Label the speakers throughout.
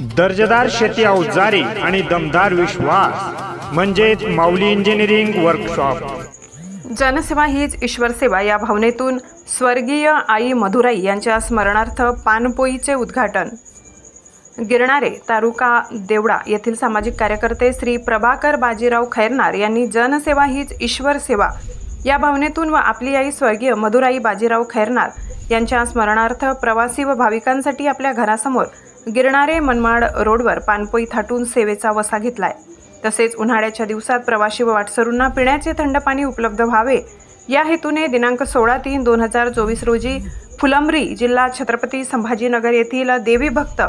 Speaker 1: दर्जेदार शेती अवजारे आणि दमदार विश्वास म्हणजेच माऊली इंजिनिअरिंग वर्कशॉप
Speaker 2: जनसेवा हीच ईश्वर सेवा या भावनेतून स्वर्गीय आई मधुराई यांच्या स्मरणार्थ पानपोईचे उद्घाटन. गिरणारे तालुका देवडा येथील सामाजिक कार्यकर्ते श्री प्रभाकर बाजीराव खैरनार यांनी जनसेवा हीच ईश्वर सेवा या भावनेतून व आपली आई स्वर्गीय मधुराई बाजीराव खैरनार यांच्या स्मरणार्थ प्रवासी व भाविकांसाठी आपल्या घरासमोर गिरणारे मनमाड रोडवर पानपोई थाटून सेवेचा वसा घेतलाय. तसेच उन्हाळ्याच्या दिवसात प्रवासी व वाटसरूंना पिण्याचे थंड पाणी उपलब्ध व्हावे. या हेतूने दिनांक सोळा तीन दोन हजार चोवीस रोजी फुलंब्री जिल्हा छत्रपती संभाजीनगर येथील देवी भक्त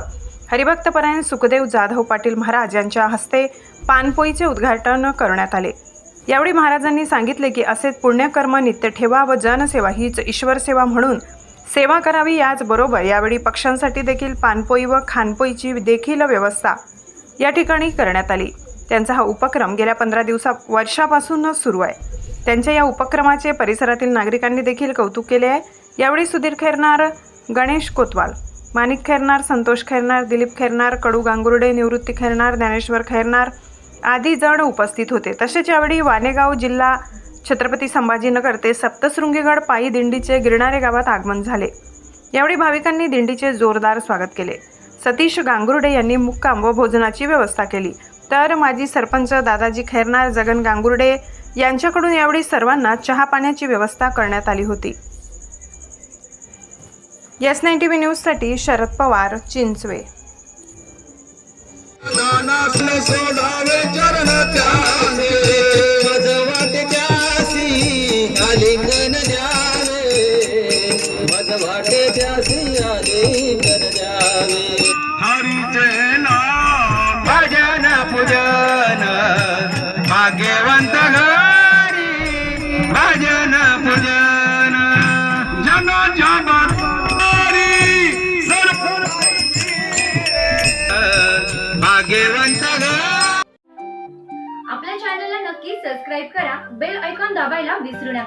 Speaker 2: हरिभक्तपरायण सुखदेव जाधव पाटील महाराज यांच्या हस्ते पानपोईचे उद्घाटन करण्यात आले. यावेळी महाराजांनी सांगितले की असेच पुण्यकर्म नित्य ठेवा व जनसेवा हीच ईश्वर सेवा म्हणून सेवा करावी याचबरोबर यावेळी पक्ष्यांसाठी देखील पानपोई व खानपोईची देखील व्यवस्था या ठिकाणी करण्यात आली. त्यांचा हा उपक्रम गेल्या पंधरा दिवसा वर्षापासूनच सुरू आहे. त्यांच्या या उपक्रमाचे परिसरातील नागरिकांनी देखील कौतुक केले आहे. यावेळी सुधीर खैरनार गणेश कोतवाल माणिक खैरनार संतोष खैरनार दिलीप खैरनार कडू गांगुर्डे निवृत्ती खैरनार ज्ञानेश्वर खैरनार आदी जण उपस्थित होते. तसेच यावेळी वानेगाव जिल्हा छत्रपती संभाजीनगर ते सप्तशृंगीगड पायी दिंडीचे गिरणारे गावात आगमन झाले. यावेळी भाविकांनी दिंडीचे जोरदार स्वागत केले. सतीश गांगुर्डे यांनी मुक्काम व भोजनाची व्यवस्था केली. तर माजी सरपंच दादाजी खैरनार जगन गांगुर्डे यांच्याकडून यावेळी सर्वांना चहा पाण्याची व्यवस्था करण्यात आली होती. यस नाईन टी न्यूजसाठी शरद पवार चिंचवे.
Speaker 3: आलिंगन द्यावे मज वाटे त्यासी आलिंगन द्यावे हरीचे नाम भजन पूजन भाग्यवंत घरी भजन पूजन. जन जन भाग्यवंत घर.
Speaker 4: आपल्या चॅनलला नक्की सबस्क्राईब करा बेल ऐकॉन दाबायला विसरू नका.